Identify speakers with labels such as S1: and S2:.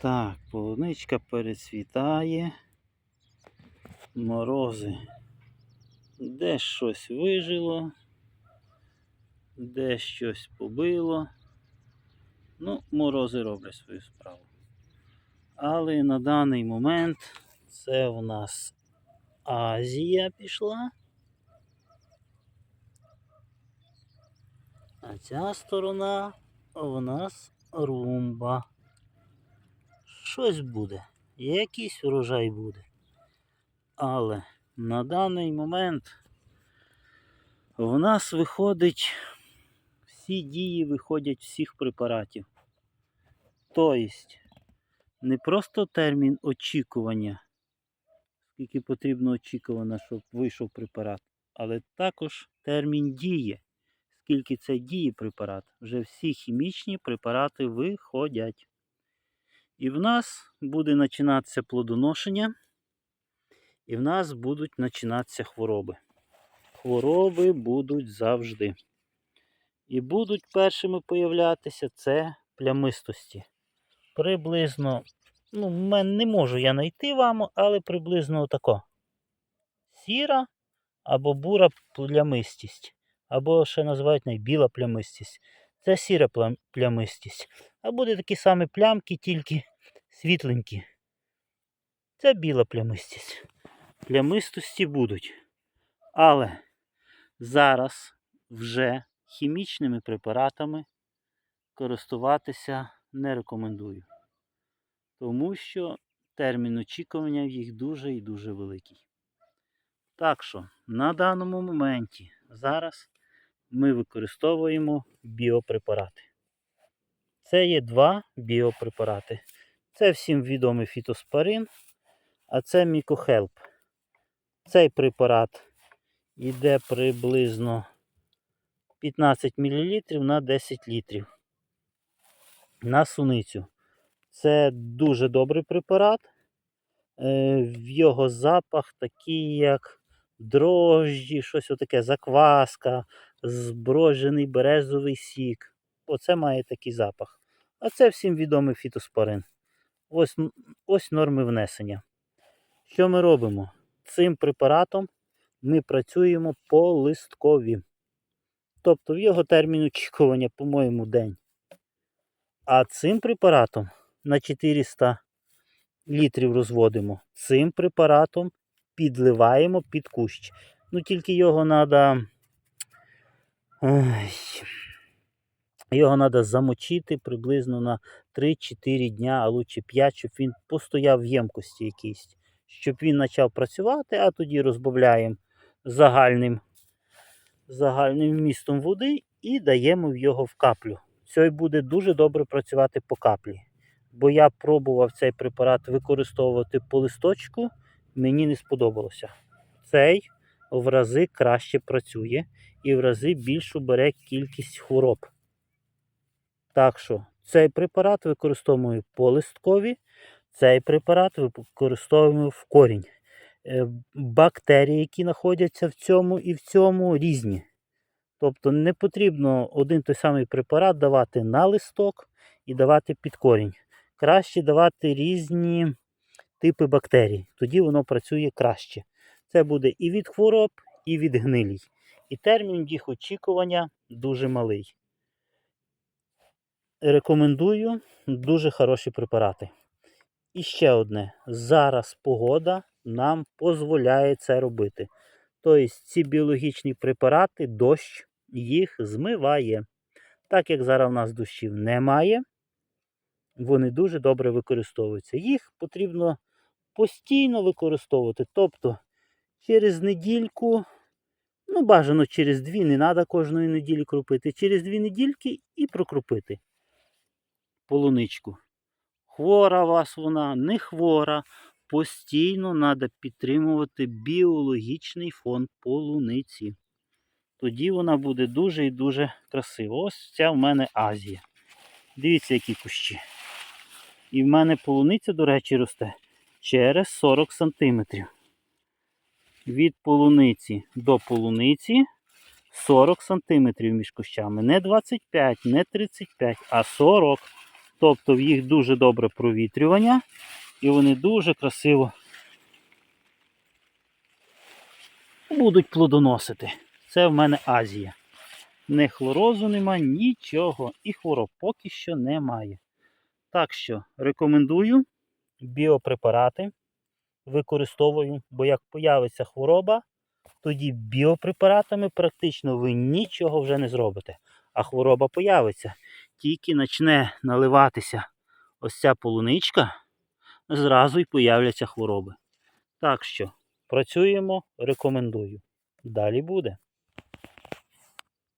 S1: Так, полуничка перецвітає. Морози. Де щось вижило, де щось побило. Ну, морози роблять свою справу. Але на даний момент це в нас Азія пішла. А ця сторона в нас румба. Щось буде, якийсь урожай буде. Але на даний момент в нас виходить, всі дії виходять всіх препаратів. Тобто, не просто термін очікування, скільки потрібно очікувати, щоб вийшов препарат, але також термін дії, скільки це діє препарат. Вже всі хімічні препарати виходять. І в нас буде починатися плодоношення, і в нас будуть починатися хвороби. Хвороби будуть завжди. І будуть першими появлятися це плямистості. Приблизно, ну, мен не можу я знайти вам, але приблизно отако. Сіра або бура плямистість, або ще називають найбіла плямистість. Це сіра плямистість. А буде такі самі плямки, тільки світленькі. Це біла плямистість. Плямистості будуть. Але зараз вже хімічними препаратами користуватися не рекомендую. Тому що термін очікування в їх дуже і дуже великий. Так що на даному моменті зараз ми використовуємо біопрепарати. Це є два біопрепарати. Це всім відомий фітоспорин, а це мікохелп. Цей препарат йде приблизно 15 мл на 10 літрів на суницю. Це дуже добрий препарат. Е, В його запах такий, як дрожджі, щось отаке, закваска, зброжений березовий сік. Оце має такий запах. А це всім відомий фітоспорин. Ось, ось норми внесення. Що ми робимо? Цим препаратом ми працюємо по листкові. Тобто в його термін очікування, по-моєму, день. А цим препаратом на 400 літрів розводимо. Цим препаратом підливаємо під кущ. Ну тільки його треба. Його треба замочити приблизно на 3-4 дня, а лучше 5, щоб він постояв в ємкості якійсь. Щоб він почав працювати, а тоді розбавляємо загальним, загальним вмістом води і даємо його в каплю. Цей буде дуже добре працювати по каплі. Бо я пробував цей препарат використовувати по листочку, мені не сподобалося. Цей в рази краще працює і в рази більшу бере кількість хвороб. Так що цей препарат використовуємо по листкові, цей препарат використовуємо в корінь. Е, Бактерії, які знаходяться в цьому і в цьому, різні. Тобто не потрібно один той самий препарат давати на листок і давати під корінь. Краще давати різні типи бактерій. Тоді воно працює краще. Це буде і від хвороб, і від гнилій. І термін їх очікування дуже малий. Рекомендую дуже хороші препарати. І ще одне. Зараз погода нам дозволяє це робити. Тобто ці біологічні препарати, дощ їх змиває. Так як зараз в нас дощів немає, вони дуже добре використовуються. Їх потрібно постійно використовувати. Тобто через недільку, ну бажано через дві, не треба кожної неділі кропити. Через дві недільки і прокропити полуничку. Хвора вас вона, не хвора. Постійно треба підтримувати біологічний фонд полуниці. Тоді вона буде дуже і дуже красива. Ось ця в мене Азія. Дивіться, які кущі. І в мене полуниця, до речі, росте через 40 см. Від полуниці до полуниці 40 см між кущами. Не 25, не 35, а 40 Тобто в їх дуже добре провітрювання і вони дуже красиво будуть плодоносити. Це в мене Азія. Не хлорозу нема, нічого. І хвороб поки що немає. Так що рекомендую біопрепарати використовую, бо як появиться хвороба, тоді біопрепаратами практично ви нічого вже не зробите. А хвороба появиться. Тільки почне наливатися ось ця полуничка, зразу й появляться хвороби. Так що працюємо, рекомендую. Далі буде.